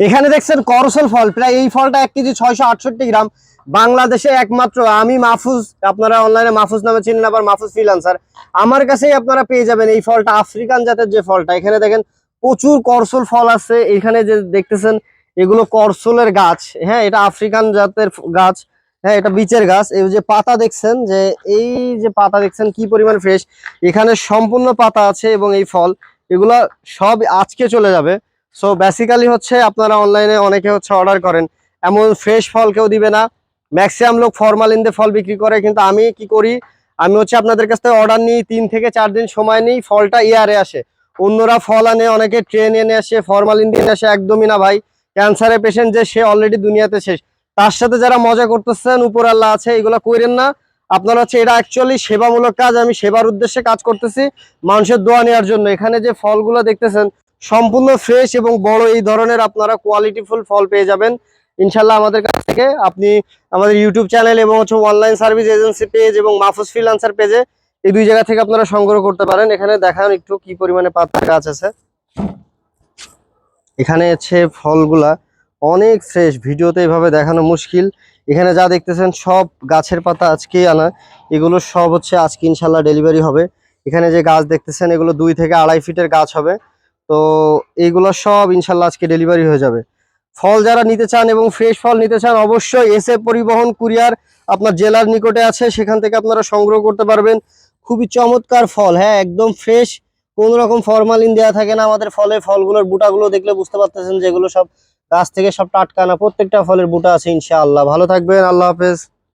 এখানে দেখছেন করসল ফল, প্রায় এই ফলটা এক কেজি ছয়শো আটষট্টি গ্রাম। বাংলাদেশে একমাত্র আমি মাহফুজ, আপনারা অনলাইনে মাহফুজ নামে চিনেন আবার মাহফুজ ফ্রিলান্সার আমার কাছেই আপনারা পেয়ে যাবেন এই ফলটা, আফ্রিকান জাতের যে ফলটা। এখানে দেখেন প্রচুর করসল ফল আছে। এখানে যে দেখতেছেন, এগুলো করসলের গাছ। হ্যাঁ এটা আফ্রিকান জাতের গাছ। হ্যাঁ এটা বিচের গাছ। এই যে পাতা দেখছেন, যে এই যে পাতা দেখছেন, কি পরিমাণ ফ্রেশ এখানে সম্পূর্ণ পাতা আছে এবং এই ফল। এগুলা সব আজকে চলে যাবে। সো বেসিক্যালি হচ্ছে আপনারা অনলাইনে অনেকে হচ্ছে অর্ডার করেন। এমন ফ্রেশ ফল কেউ দিবে না। ম্যাক্সিমাম লোক ফরমালিন দিয়ে ফল বিক্রি করে, কিন্তু আমি কি করি? আমি হচ্ছে আপনাদের কাছ থেকে অর্ডার নিই, তিন থেকে চার দিন সময় নিই, ফলটা ইয়ারে আসে। অন্যরা ফল আনে, অনেকে ট্রেন এনে আসে ফরমালিন দিয়ে আসে, একদমই না ভাই। ক্যান্সারের পেশেন্ট যে, সে অলরেডি দুনিয়াতে শেষ। তার সাথে যারা মজা করতেছেন, উপর আল্লাহ আছে, এগুলো কইরেন না। আপনারা হচ্ছে এটা অ্যাকচুয়ালি সেবামূলক কাজ, আমি সেবার উদ্দেশ্যে কাজ করতেছি। মানুষের দোয়া নেওয়ার জন্য। এখানে যে ফলগুলো দেখতেছেন সম্পূর্ণ ফ্রেশ এবং বড় এই ধরনের আপনারা কোয়ালিটিফুল ফল পেয়ে যাবেন। ইনশাল্লাহ আমাদের কাছ থেকে আপনি আমাদের ইউটিউব চ্যানেল এবং হচ্ছে অনলাইন সার্ভিস এজেন্সি পেজ এবং মাহফুজ ফ্রিলান্সার পেজে এই দুই জায়গা থেকে আপনারা সংগ্রহ করতে পারেন। এখানে দেখান একটু কি পরিমাণে পাতা গাছ আছে। এখানে হচ্ছে ফলগুলা অনেক ফ্রেশ ভিডিওতে এভাবে দেখানো মুশকিল। এখানে যা দেখতেছেন সব গাছের পাতা আজকেই আনা। এগুলো সব হচ্ছে আজকে ইনশাল্লাহ ডেলিভারি হবে। এখানে যে গাছ দেখতেছেন, এগুলো দুই থেকে আড়াই ফিটের গাছ হবে। তো এইগুলো সব ইনশাল্লাহ আজকে ডেলিভারি হয়ে যাবে। ফল যারা নিতে চান এবং ফ্রেশ ফল নিতে চান, অবশ্যই এসে পরিবহন কুরিয়ার আপনার জেলার নিকটে আছে, সেখান থেকে আপনারা সংগ্রহ করতে পারবেন। খুবই চমৎকার ফল হ্যাঁ একদম ফ্রেশ কোনো রকম ফরমালিন দেওয়া থাকে না আমাদের ফলের ফলগুলোর বুটাগুলো দেখলে বুঝতে পারতেছেন যেগুলো সব গাছ থেকে সব টাটকা না, প্রত্যেকটা ফলের বুটা আছে ইনশাআল্লাহ। ভালো থাকবেন, আল্লাহ হাফেজ।